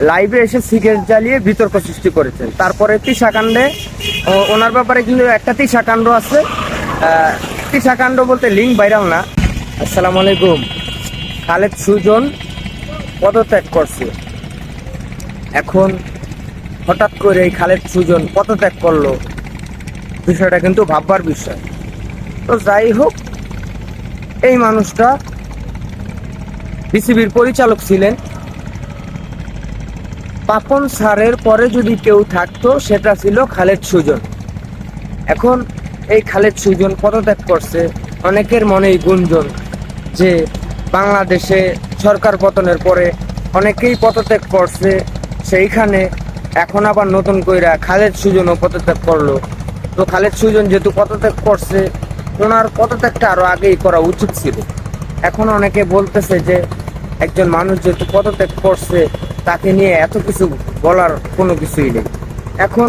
লাইভে এসে সিগারেট জ্বালিয়ে বিতর্ক সৃষ্টি করেছেন। তারপরে তিসাকাণ্ডে ও- ওনার ব্যাপারে কিন্তু একটা তিসাকাণ্ড আছে। আহ, তিসাকাণ্ড বলতে লিঙ্ক ভাইরাল না। আসসালামু আলাইকুম। খালেদ সুজন পদত্যাগ করছে। এখন হঠাৎ করে এই খালেদ সুজন পদত্যাগ করল বিষয়টা কিন্তু ভাববার বিষয়। তো যাই হোক এই মানুষটা বিসিবির পরিচালক ছিলেন। পাপন স্যারের পরে যদি কেউ থাকতো, সেটা ছিল খালেদ সুজন। এখন এই খালেদ সুজন পদত্যাগ করছে। অনেকের মনেই গুঞ্জন যে বাংলাদেশে সরকার পতনের পরে অনেকেই পদত্যাগ করছে। সেইখানে এখন আবার নতুন কইরা খালেদ সুজনও পদত্যাগ করল। তো খালেদ সুজন যেহেতু পদত্যাগ করছে, ওনার পদত্যাগটা আরও আগেই করা উচিত ছিল। এখন অনেকে বলতেছে যে একজন মানুষ যেহেতু পদত্যাগ করছে, তাকে নিয়ে এত কিছু বলার কোনো কিছুই নেই। এখন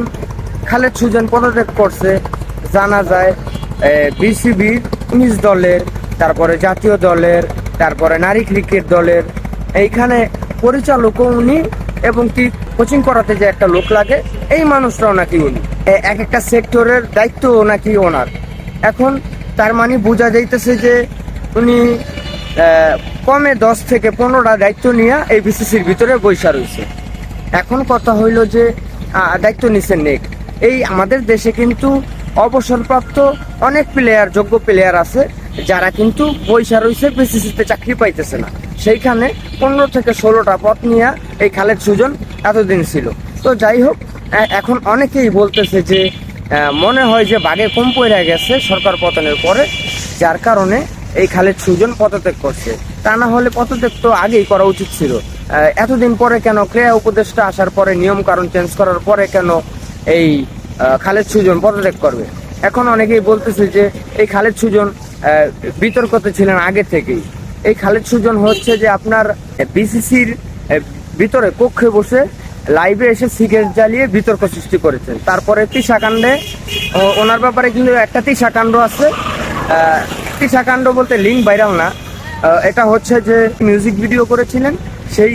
খালেদ সুজন পদত্যাগ করছে, জানা যায় বিসিবির উনিশ দলের, তারপরে জাতীয় দলের, তারপরে নারী ক্রিকেট দলের। এইখানে পরিচালকও উনি এবং কি কোচিং করাতে যে একটা লোক লাগে, এই মানুষটাও নাকি উনি। এক একটা সেক্টরের দায়িত্ব নাকি ওনার। এখন তার মানে বোঝা যাইতেছে যে উনি কমে দশ থেকে পনেরোটা দায়িত্ব নিয়ে এই বিসিসির ভিতরে বৈশা রয়েছে। এখন কথা হইল যে দায়িত্ব নিছেন নেক এই আমাদের দেশে কিন্তু অবসরপ্রাপ্ত অনেক প্লেয়ার যোগ্য প্লেয়ার আছে, যারা কিন্তু বৈশা রয়েছে বিসিসিতে চাকরি পাইতেছে না। সেইখানে পনেরো থেকে ষোলোটা পথ নিয়ে এই খালেদ সুজন এতদিন ছিল। তো যাই হোক এখন অনেকেই বলতেছে যে মনে হয় যে বাঘে কম পড়ে গেছে সরকার পতনের পরে, যার কারণে এই খালেদ সুজন পদত্যাগ করছে। তা না হলে পদত্যাগ তো আগেই করা উচিত ছিল। এতদিন পরে কেন ক্রিয়া উপদেষ্টা আসার পরে নিয়ম কারণ চেঞ্জ করার পরে কেন এই খালেদ সুজন পদত্যাগ করবে? এখন অনেকেই বলতেছে যে এই খালেদ সুজন বিতর্কতে ছিলেন আগে থেকেই। এই খালেদ সুজন হচ্ছে যে আপনার বিসিসির ভিতরে কক্ষে বসে লাইভে এসে সিগারেট জ্বালিয়ে বিতর্ক সৃষ্টি করেছেন। তারপরে তিসাকাণ্ডে ও- ওনার ব্যাপারে কিন্তু একটা তিসাকাণ্ড আছে। আহ, বলতে লিঙ্ক ভাইরাল না। এটা হচ্ছে যে মিউজিক ভিডিও করেছিলেন সেই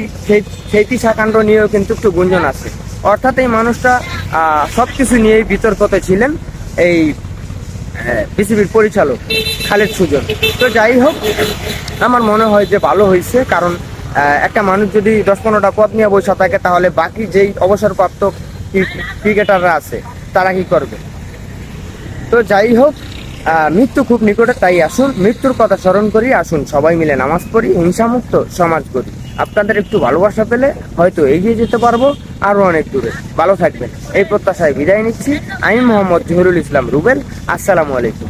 সেই তিসাকাণ্ড নিয়েও কিন্তু একটু গুঞ্জন আছে। অর্থাৎ এই মানুষটা সব কিছু নিয়েই বিতর্কতে ছিলেন এই বিসিবির পরিচালক খালেদ সুজন। তো যাই হোক আমার মনে হয় যে ভালো হয়েছে কারণ একটা মানুষ যদি দশ পনেরোটা পদ নিয়ে বসে থাকে তাহলে বাকি যেই অবসরপ্রাপ্ত ক্রিকেটাররা আছে তারা কি করবে? তো যাই হোক মৃত্যু খুব নিকটে, তাই আসুন, মৃত্যুর কথা স্মরণ করি, আসুন, সবাই মিলে নামাজ পড়ি, হিংসামুক্ত সমাজ করি আপনাদের একটু ভালোবাসা পেলে হয়তো এগিয়ে যেতে পারব আরও অনেক দূরে। ভালো থাকবেন। এই প্রত্যাশায় বিদায় নিচ্ছি। আমি মোহাম্মদ জহিরুল ইসলাম রুবেল। আসসালামু আলাইকুম।